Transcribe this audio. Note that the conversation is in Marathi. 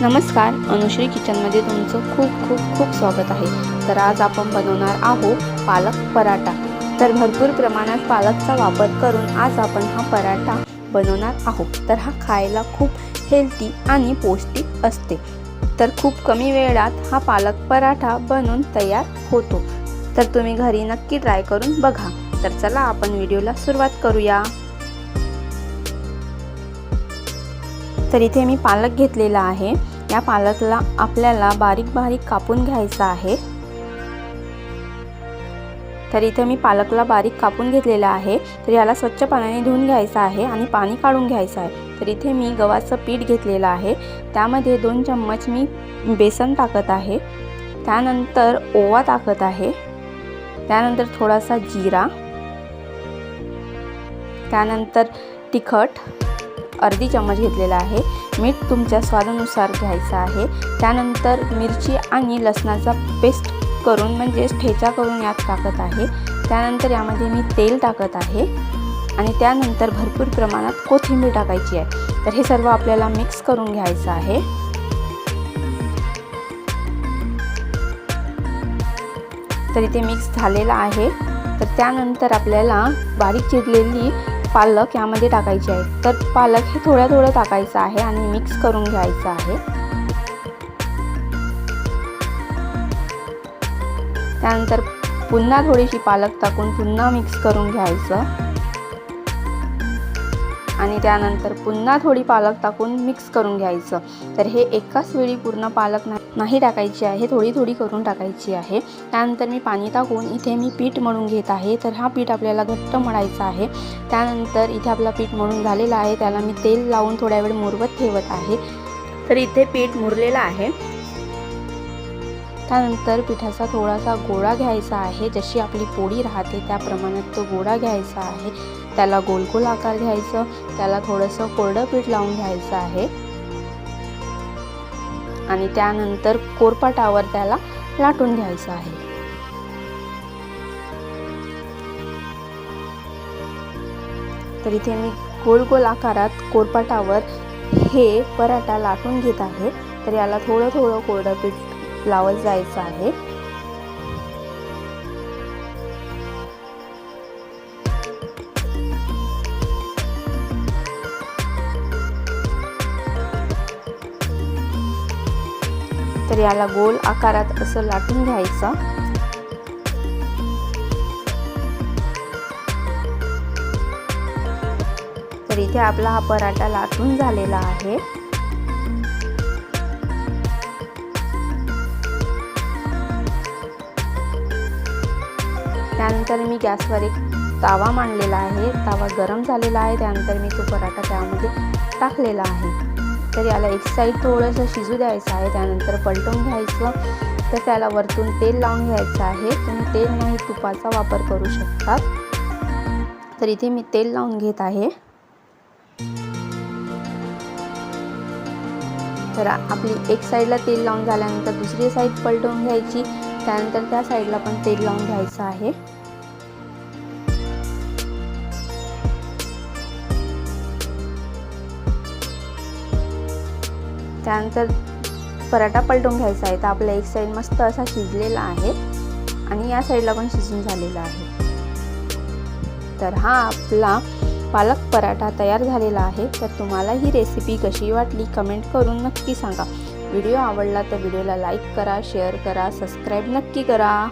नमस्कार अनुश्री किचनमध्ये तुमचं खूप खूप खूप स्वागत आहे. तर आज आपण बनवणार आहोत पालक पराठा. तर भरपूर प्रमाणात पालकचा वापर करून आज आपण हा पराठा बनवणार आहोत. तर हा खायला खूप हेल्दी आणि पौष्टिक असते. तर खूप कमी वेळात हा पालक पराठा बनवून तयार होतो. तर तुम्ही घरी नक्की ट्राय करून बघा. तर चला आपण व्हिडिओला सुरुवात करूया. तर इथे मी पालक घेतलेला आहे. या पालकला आपल्याला बारीक बारीक कापून घ्यायचा आहे. तर इथे मी पालकला बारीक कापून घेतलेला आहे. तर याला स्वच्छ पाण्याने धुवून घ्यायचं आहे आणि पाणी काढून घ्यायचं आहे. तर इथे मी गव्हाचं पीठ घेतलेलं आहे. त्यामध्ये दोन चम्मच मी बेसन टाकत आहे. त्यानंतर ओवा टाकत आहे. त्यानंतर थोडासा जिरा. त्यानंतर तिखट. अर्धी चम्मच घेतलेला आहे. मीठ तुमच्या स्वादानुसार घ्यायचं आहे. त्यानंतर मिरची आणि लसणाचा पेस्ट करून म्हणजेच ठेचा करून यात टाकत आहे. त्यानंतर यामध्ये मी तेल टाकत आहे. आणि त्यानंतर भरपूर प्रमाणात कोथिंबीर टाकायची आहे. तर हे सर्व आपल्याला मिक्स करून घ्यायचं आहे. तर इथे मिक्स झालेला आहे. तर त्यानंतर आपल्याला बारीक चिरलेली पालक यामध्ये टाकायचे आहे तर पालक हे थोड्या थोडं टाकायचं आहे आणि मिक्स करून घ्यायचं आहे. त्यानंतर पुन्हा थोडीशी पालक टाकून पुन्हा मिक्स करून घ्यायचं. आणि त्यानंतर पुन्हा थोडी पालक टाकून मिक्स करून घ्यायचं. तर हे एकाच वेळी पूर्ण पालक नाही टाकायची आहे थोडी थोडी करून टाकायची आहे. त्यानंतर मी पाणी टाकून इथे मी पीठ मळून घेत आहे. तर हा पीठ आपल्याला घट्ट मळायचा आहे. त्यानंतर इथे आपला पीठ मळून झालेला आहे. त्याला मी तेल लावून थोड्या वेळ मुरवत ठेवत आहे. तर इथे पीठ मुरलेलं आहे. त्यानंतर पिठाचा थोडासा गोळा घ्यायचा आहे. जशी आपली पोळी राहते त्या प्रमाणात तो गोळा घ्यायचा आहे. त्याला गोल गोल आकार घ्यायचं त्याला थोडंसं कोरडं पीठ लावून घ्यायचं आहे. आणि त्यानंतर कोरपाटावर त्याला लाटून घ्यायचं आहे. तर इथे मी गोल गोल आकारात कोरपाटावर हे पराठा लाटून घेत आहे. तर याला थोडं थोडं कोरडं पीठ लावत जायचं आहे. तर याला गोल आकारात असं लाटून घ्यायचं. तर इथे आपला हा पराठा लाटून झालेला आहे. त्यानंतर मी गॅसवर एक तावा मांडलेला आहे. तावा गरम झालेला आहे. त्यानंतर मी तो पराठा त्यामध्ये टाकलेला आहे. तर याला एक साईड थोडंसं शिजू द्यायचं आहे त्यानंतर पलटून घ्यायचं. तर त्याला वरतून तेल लावून घ्यायचं आहे. तुम्ही तेल नाही तुपाचा वापर करू शकतात तर इथे मी तेल लावून घेत आहे. तर आपली एक साईडला तेल लावून झाल्यानंतर दुसरी साईड पलटवून घ्यायची. त्यानंतर त्या साईडला पण तेल लावून घ्यायचं आहे. त्यानंतर पराठा पलटून घ्यायचा आहे. तर आपला एक साईड मस्त असा शिजलेला आहे आणि या साईडला पण शिजून झालेला आहे. तर हा आपला पालक पराठा तयार झालेला आहे. तर तुम्हाला ही रेसिपी कशी वाटली कमेंट करून नक्की सांगा. व्हिडिओ आवडला तर व्हिडिओला लाईक करा शेअर करा सबस्क्राईब नक्की करा.